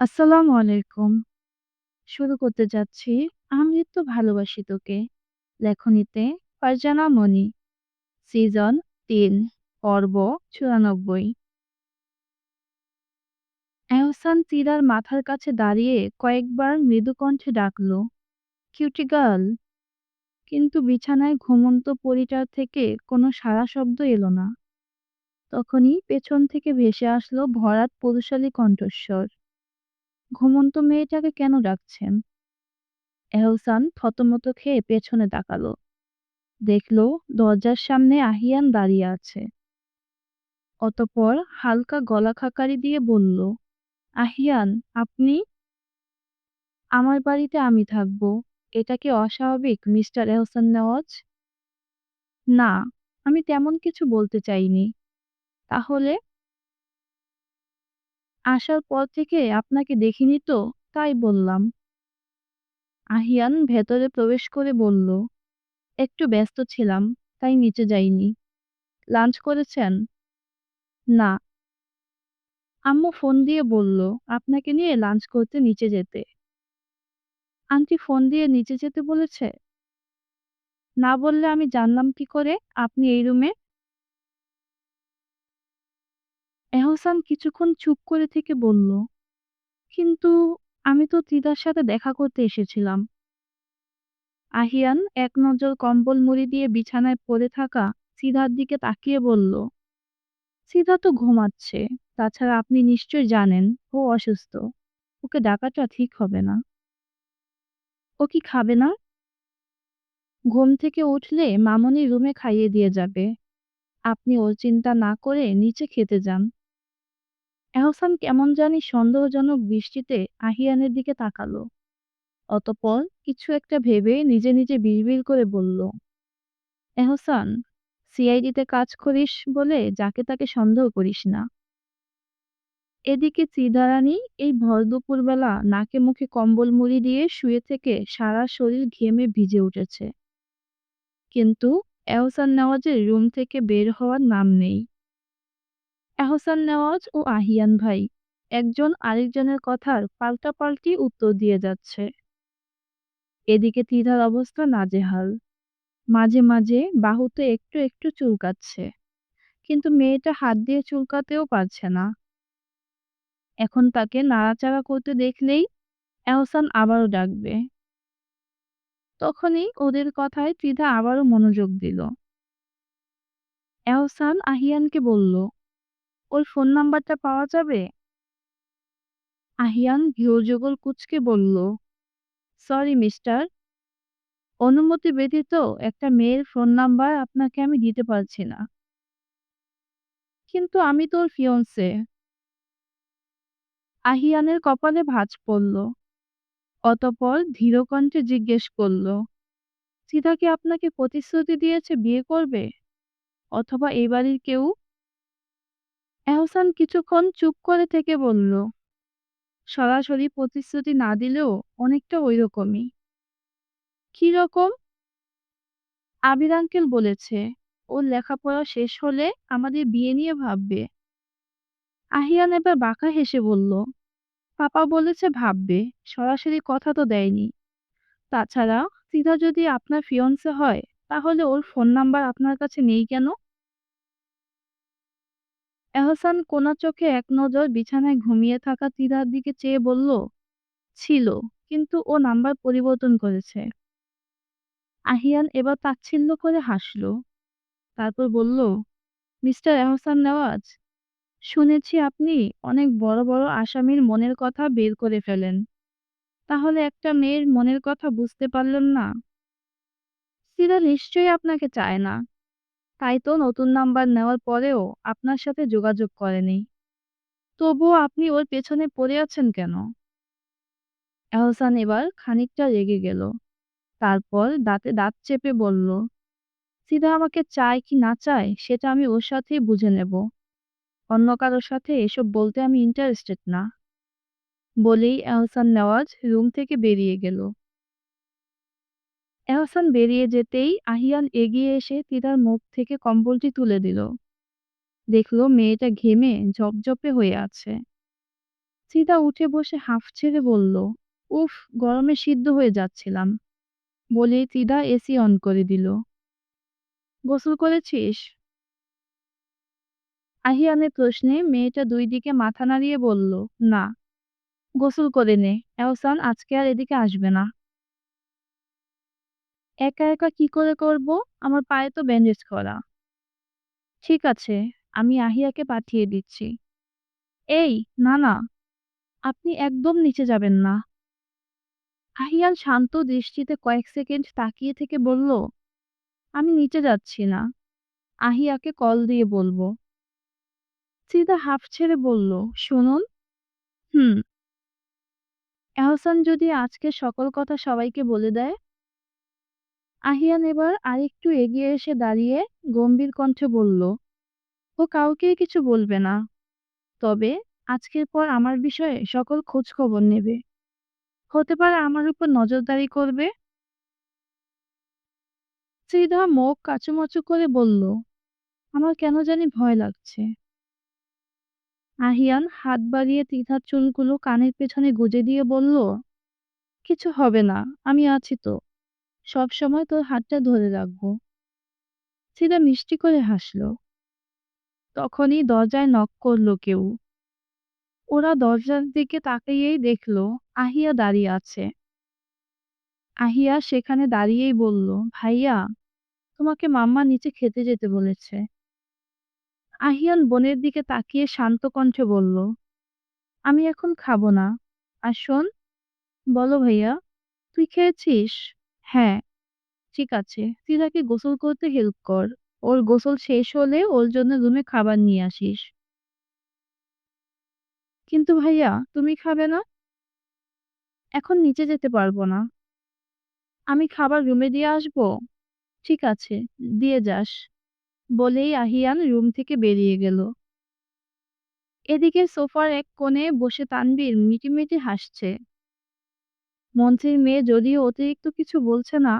আসসালামু আলাইকুম। শুরু করতে যাচ্ছি আমৃত্যু ভালোবাসি তোকে। লেখনীতে ফারজানা মনি। সিজন তিন পর্ব ৯৪ এহসান তীরার মাথার কাছে দাঁড়িয়ে কয়েকবার মৃদুকণ্ঠে ডাকল, কিউটি গার্ল। কিন্তু বিছানায় ঘুমন্ত পরিটার থেকে কোনো সারা শব্দ এলো না। তখনই পেছন থেকে ভেসে আসলো ভরাট পুরুষালী কণ্ঠস্বর। ঘুমন্ত মেয়েটাকে কেন ডাকছেন? এহসান থতমত খেয়ে পেছনে তাকালো। দেখল দরজার সামনে আহিয়ান দাঁড়িয়ে আছে। অতপর হালকা গলা খাকারি দিয়ে বলল, আহিয়ান, আপনি? আমার বাড়িতে আমি থাকব। এটা কি অস্বাভাবিক মিস্টার এহসান নেওয়াজ? না, আমি তেমন কিছু বলতে চাইনি। তাহলে? আসার পর থেকে আপনাকে দেখিনি তো, তাই বললাম। আহিয়ান ভেতরে প্রবেশ করে বলল, একটু ব্যস্ত ছিলাম, তাই নিচে যাইনি। লাঞ্চ করেছেন? না। আম্মু ফোন দিয়ে বলল, আপনাকে নিয়ে লাঞ্চ করতে নিচে যেতে। আন্টি ফোন দিয়ে নিচে যেতে বলেছে? না বললে আমি জানলাম কি করে আপনি এই রুমে? এহসান কিছুক্ষণ চুপ করে থেকে বলল, কিন্তু আমি তো তিদার সাথে দেখা করতে এসেছিলাম। আহিয়ান এক নজর কম্বল মুড়ি দিয়ে বিছানায় পড়ে থাকা সিধার দিকে তাকিয়ে বলল, সিধা তো ঘুমাচ্ছে। তাছাড়া আপনি নিশ্চয় জানেন ও অসুস্থ। ওকে ডাকাটা ঠিক হবে না। ও কি খাবে না? ঘুম থেকে উঠলে মামনি রুমে খাইয়ে দিয়ে যাবে। আপনি ওর চিন্তা না করে নিচে খেতে যান। এহসান কেমন জানি সন্দেহজনক দৃষ্টিতে আহিয়ানের দিকে তাকালো। অতপর কিছু একটা ভেবে নিজে নিজে বিড়বিড় করে বলল, এহসান, সিআইডিতে কাজ করিস বলে যাকে তাকে সন্দেহ করিস না। এদিকে চিদারানী এই ভর দুপুরবেলা নাকে মুখে কম্বল মুড়ি দিয়ে শুয়ে থেকে সারা শরীর ঘেমে ভিজে উঠেছে। কিন্তু এহসান নেওয়াজের রুম থেকে বের হওয়ার নাম নেই। এহসান নেওয়াজ ও আহিয়ান ভাই একজন আরেকজনের কথার পাল্টাপাল্টি উত্তর দিয়ে যাচ্ছে। এদিকে তিধার অবস্থা নাজেহাল। মাঝে মাঝে বাহুতে একটু একটু চুলকাচ্ছে। কিন্তু মেয়েটা হাত দিয়ে চুলকাতেও পারছে না। এখন তাকে নাড়াচাড়া করতে দেখলেই এহসান আবারও ডাকবে। তখনই ওদের কথায় ত্রিধা আবারও মনোযোগ দিল। এহসান আহিয়ানকে বলল, ওর ফোন নাম্বারটা পাওয়া যাবে? আহিয়ান ঘিউযুগল কুচকে বলল, সরি মিস্টার। অনুমতি ব্যতীত একটা মেয়ের ফোন নাম্বার আপনাকে আমি দিতে পারছি না। কিন্তু আমি তোর ফিয়ন্সে। আহিয়ানের কপালে ভাঁজ পড়ল। অতপর ধীরকণ্ঠে জিজ্ঞেস করল, সিধা আপনাকে প্রতিশ্রুতি দিয়েছে বিয়ে করবে? অথবা এই বাড়ির কেউ? এহসান কিছুক্ষণ চুপ করে থেকে বলল, সরাসরি প্রতিশ্রুতি না দিলেও অনেকটা ওইরকমই। কি রকম? আবির আঙ্কেল বলেছে, ওর লেখাপড়া শেষ হলে আমাদের বিয়ে নিয়ে ভাববে। আহিয়ান এবার বাঁকা হেসে বলল, পাপা বলেছে ভাববে, সরাসরি কথা তো দেয়নি। তাছাড়া সিধা যদি আপনার ফিয়ন্সে হয়, তাহলে ওর ফোন নাম্বার আপনার কাছে নেই কেন? এহসান কোনা চোখে এক নজর বিছানায় ঘুমিয়ে থাকা তিরার দিকে চেয়ে বলল, ছিল, কিন্তু ও নাম্বার পরিবর্তন করেছে। আহিয়ান এবার তাচ্ছিল্য করে হাসল। তারপর বলল, মিস্টার এহসান নেওয়াজ, শুনেছি আপনি অনেক বড় বড় আসামির মনের কথা বের করে ফেলেন। তাহলে একটা মেয়ের মনের কথা বুঝতে পারলেন না? সিরা নিশ্চয়ই আপনাকে চায় না। তাই তো নতুন নাম্বার নেওয়ার পরেও আপনার সাথে যোগাযোগ করেনি। তবুও আপনি ওর পেছনে পড়ে আছেন কেন? এহসান এবার খানিকটা রেগে গেল। তারপর দাঁতে দাঁত চেপে বলল, সিধা আমাকে চায় কি না চায় সেটা আমি ওর সাথেই বুঝে নেব। অন্য কারোর সাথে এসব বলতে আমি ইন্টারেস্টেড না। বলেই এহসান নেওয়াজ রুম থেকে বেরিয়ে গেল। এহসান বেরিয়ে যেতেই আহিয়ান এগিয়ে এসে তিদার মুখ থেকে কম্বলটি তুলে দিল। দেখল মেয়েটা ঘেমে ঝপঝপে হয়ে আছে। চিতা উঠে বসে হাঁফ ছেড়ে বলল, উফ, গরমে সিদ্ধ হয়ে যাচ্ছিলাম। বলে চিদা এসি অন করে দিল। গোসল করেছিস? আহিয়ানের প্রশ্নে মেয়েটা দুই দিকে মাথা নাড়িয়ে বলল, না। গোসল করে নে। এহসান আজকে আর এদিকে আসবে না। একা একা কি করে করব? আমার পায়ে তো ব্যান্ডেজ করা। ঠিক আছে, আমি আহিয়াকে পাঠিয়ে দিচ্ছি। এই, না না, আপনি একদম নিচে যাবেন না। আহিয়ান শান্ত দৃষ্টিতে কয়েক সেকেন্ড তাকিয়ে থেকে বলল, আমি নিচে যাচ্ছি না। আহিয়াকে কল দিয়ে বলব। চিদা হাফ ছেড়ে বলল, শুনুন। হুম। এহসান যদি আজকে সকল কথা সবাইকে বলে দেয় আহিয়ান এবার আরেকটু এগিয়ে এসে দাঁড়িয়ে গম্ভীর কণ্ঠে বলল, ও কাউকেই কিছু বলবে না। তবে আজকের পর আমার বিষয়ে সকল খোঁজ খবর নেবে। হতে পারে আমার উপর নজরদারি করবে? শ্রীধা মুখ কাচুমাচু করে বলল, আমার কেন জানি ভয় লাগছে। আহিয়ান হাত বাড়িয়ে তীথার চুলগুলো কানের পেছনে গুজে দিয়ে বলল, কিছু হবে না, আমি আছি তো। সব সময় তোর হাতটা ধরে রাখব। সিদা মিষ্টি করে হাসল। তখনই দরজায় নক করল কেউ। ওরা দরজার দিকে তাকিয়েই দেখল আহিয়া দাঁড়িয়ে আছে। আহিয়া সেখানে দাঁড়িয়েই বলল, ভাইয়া, তোমাকে মাম্মা নিচে খেতে যেতে বলেছে। আহিয়ান বোনের দিকে তাকিয়ে শান্ত কণ্ঠে বলল, আমি এখন খাব না। আর শোন, বলো ভাইয়া, তুই খেয়েছিস? হ্যাঁ ঠিক আছে। তাকে গোসল করতে হেল্প কর। ওর গোসল শেষ হলে ওর জন্য রুমে খাবার নিয়ে আসিস। কিন্তু ভাইয়া, তুমি খাবে না? এখন নিচে যেতে পারব না। আমি খাবার রুমে দিয়ে আসব? ঠিক আছে, দিয়ে যাস। বলেই আহিয়ান রুম থেকে বেরিয়ে গেল। এদিকে সোফার এক কোণে বসে তানবীর মিটিমিটি হাসছে। মন্ত্রীর মেয়ে যদিও অতিরিক্ত কিছু বলছে না,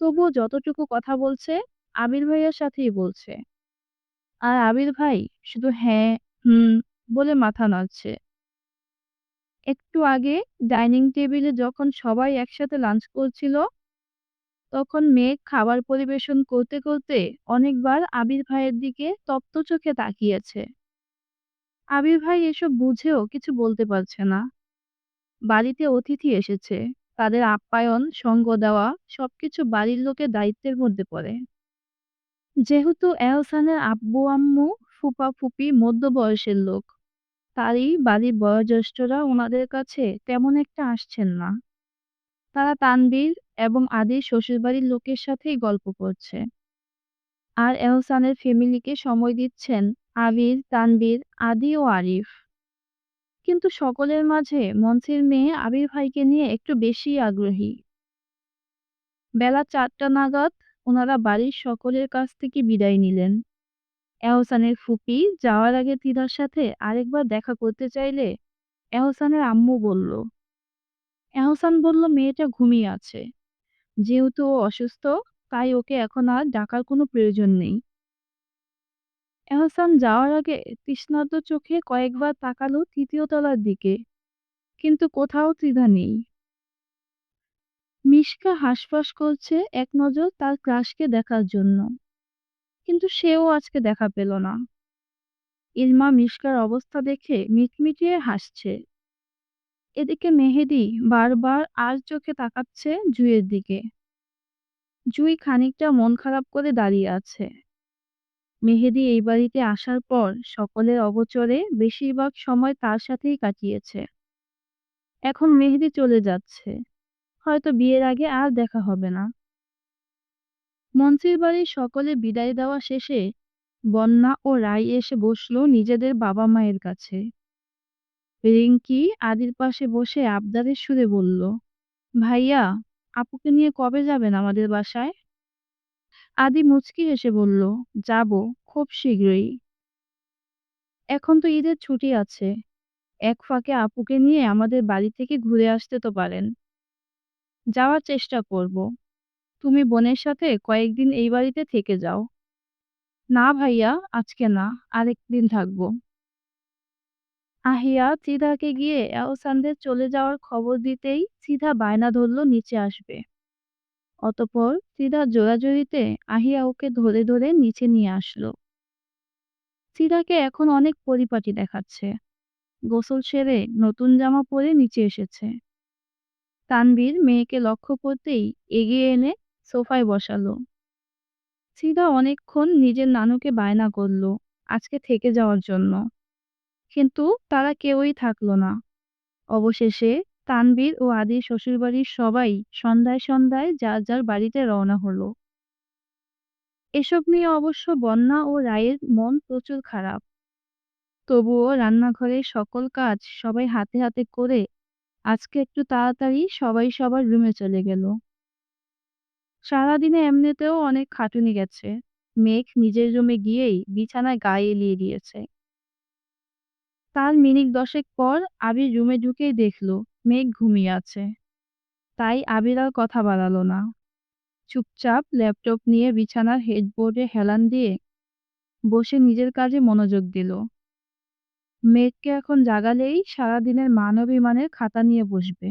তবুও যতটুকু কথা বলছে, আবির ভাইয়ের সাথেই বলছে। আর আবির ভাই শুধু হ্যাঁ হুম বলে মাথা নাড়ছে। একটু আগে ডাইনিং টেবিলে যখন সবাই একসাথে লাঞ্চ করছিল, তখন মেঘ খাবার পরিবেশন করতে করতে অনেকবার আবির ভাইয়ের দিকে তপ্ত চোখে তাকিয়েছে। আবির ভাই এসব বুঝেও কিছু বলতে পারছে না। বাড়িতে অতিথি এসেছে। তাদের আপ্যায়ন, সঙ্গ দেওয়া সবকিছু বাড়ির লোকের দায়িত্বের মধ্যে পড়ে। যেহেতু এহসানের আব্বু, আম্মু ফুপা, ফুপি মধ্য বয়সের লোক, তারই বাড়ির বয়োজ্যেষ্ঠরা ওনাদের কাছে তেমন একটা আসছেন না। তারা তানবীর এবং আদির শ্বশুরবাড়ির লোকের সাথেই গল্প করছে। আর এহসানের ফ্যামিলিকে সময় দিচ্ছেন আবির তানবীর আদি ও আরিফ। কিন্তু সকলের মাঝে মঞ্চের মেয়ে আবির ভাইকে নিয়ে একটু বেশি আগ্রহী। বেলা চারটা নাগাদ ওনারা বাড়ির সকলের কাছ থেকে বিদায় নিলেন। এহসানের ফুপি যাওয়ার আগে তিদার সাথে আরেকবার দেখা করতে চাইলে এহসানের আম্মু বলল, এহসান বলল, মেয়েটা ঘুমিয়ে আছে। যেহেতু ও অসুস্থ, তাই ওকে এখন আর ডাকার কোনো প্রয়োজন নেই। এহসান যাওয়ার আগে তৃষ্ণার্ত চোখে কয়েকবার তাকালো তৃতীয় তলার দিকে। কিন্তু কোথাও ত্রিধা নেই। মিশকা হাঁসফাঁস করছে এক নজর তার ক্রাশকে দেখার জন্য। কিন্তু সেও আজকে দেখা পেল না। ইলমা মিশকার অবস্থা দেখে মিটমিটিয়ে হাসছে। এদিকে মেহেদি বারবার আর চোখে তাকাচ্ছে জুইয়ের দিকে। জুই খানিকটা মন খারাপ করে দাঁড়িয়ে আছে। মেহেদি এই বাড়িতে আসার পর সকলের অগোচরে বেশিরভাগ সময় তার সাথেই কাটিয়েছে। এখন মেহেদি চলে যাচ্ছে। হয়তো বিয়ের আগে আর দেখা হবে না। মন্ত্রীর বাড়ির সকলে বিদায় দেওয়া শেষে বন্যা ও রাই এসে বসল নিজেদের বাবা মায়ের কাছে। রিঙ্কি আদির পাশে বসে আবদারের সুরে বলল, ভাইয়া, আপুকে নিয়ে কবে যাবেন আমাদের বাসায়? আদি মুচকি হেসে বলল, যাব খুব শীঘ্রই। এখন তো ঈদের ছুটি আছে। এক ফাঁকে আপুকে নিয়ে আমাদের বাড়ি থেকে ঘুরে আসতে তো পারেন। যাওয়ার চেষ্টা করব। তুমি বোনের সাথে কয়েকদিন এই বাড়িতে থেকে যাও। না ভাইয়া, আজকে না, আরেকদিন থাকব। আহিয়া চিদাকে গিয়ে এহসানদের চলে যাওয়ার খবর দিতেই চিদা বায়না ধরল নিচে আসবে। অতঃপর চিদার জোরাজুরিতে আহিয়া ওকে ধরে ধরে নিচে নিয়ে আসলো। চিদাকে এখন অনেক পরিপাটি দেখাচ্ছে। গোসল সেরে নতুন জামা পরে নিচে এসেছে। তানবীর মেয়েকে লক্ষ্য করতেই এগিয়ে এনে সোফায় বসালো। চিদা অনেকক্ষণ নিজের নানুকে বায়না করল আজকে থেকে যাওয়ার জন্য। কিন্তু তারা কেউই থাকল না। অবশেষে তানবীর ও আদির শ্বশুরবাড়ির সবাই সন্ধ্যায় সন্ধ্যায় যার যার বাড়িতে রওনা হলো। এসব নিয়ে অবশ্য বন্যা ও রায়ের মন প্রচুর খারাপ। তবুও রান্নাঘরের সকল কাজ সবাই হাতে হাতে করে আজকে একটু তাড়াতাড়ি সবাই সবার রুমে চলে গেল। সারাদিনে এমনিতেও অনেক খাটুনি গেছে। মেঘ নিজের রুমে গিয়েই বিছানায় গায়ে এলিয়ে দিয়েছে। তার মিনিট দশেক পর আবির রুমে ঢুকেই দেখল, মেঘ ঘুমিয়ে আছে। তাই আবির আর কথা বাড়ালো না। চুপচাপ ল্যাপটপ নিয়ে বিছানার হেডবোর্ডে হেলান দিয়ে বসে নিজের কাজে মনোযোগ দিল। মেঘকে এখন জাগালেই সারাদিনের মান অভিমানের খাতা নিয়ে বসবে।